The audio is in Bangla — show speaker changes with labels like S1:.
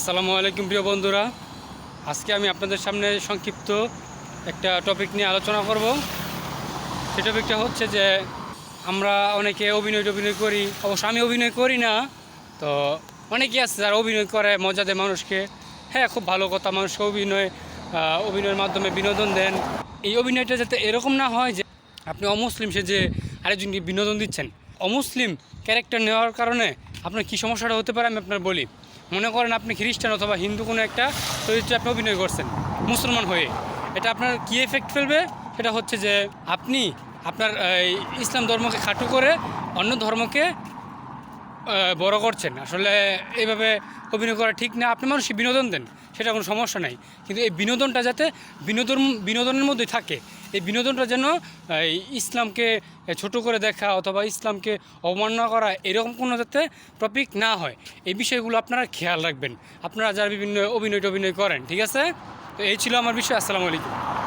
S1: আসসালামু আলাইকুম প্রিয় বন্ধুরা। আজকে আমি আপনাদের সামনে সংক্ষিপ্ত একটা টপিক নিয়ে আলোচনা করব। সেই টপিকটা হচ্ছে যে, আমরা অনেকে অভিনয় টভিনয় করি, অবশ্য আমি অভিনয় করি না, তো অনেকেই আছে যারা অভিনয় করে মজা দেয় মানুষকে। হ্যাঁ খুব ভালো কথা, মানুষকে অভিনয় অভিনয়ের মাধ্যমে বিনোদন দেন। এই অভিনয়টা যাতে এরকম না হয় যে, আপনি অমুসলিম সে যে আরেকজনকে বিনোদন দিচ্ছেন, অমুসলিম ক্যারেক্টার নেওয়ার কারণে আপনার কী সমস্যাটা হতে পারে আমি আপনার বলি। মনে করেন আপনি খ্রিস্টান অথবা হিন্দু কোনো একটা চরিত্রে আপনি অভিনয় করছেন, মুসলমান হয়ে, এটা আপনার কী এফেক্ট ফেলবে? সেটা হচ্ছে যে আপনি আপনার ইসলাম ধর্মকে খাটু করে অন্য ধর্মকে বড় করছেন। আসলে এইভাবে অভিনয় করা ঠিক না। আপনি মানুষকে বিনোদন দেন, সেটা কোনো সমস্যা নাই। কিন্তু এই বিনোদনটা যাতে বিনোদন, বিনোদনের মধ্যে থাকে, এই বিনোদনটা যেন ইসলামকে ছোট করে দেখা অথবা ইসলামকে অবমাননা করা এরকম কোনো যাতে টপিক না হয়। এই বিষয়গুলো আপনারা খেয়াল রাখবেন। আপনারা যারা বিভিন্ন অভিনয় টভিনয় করেন, ঠিক আছে? তো এই ছিল আমার বিষয়। আসসালামু আলাইকুম।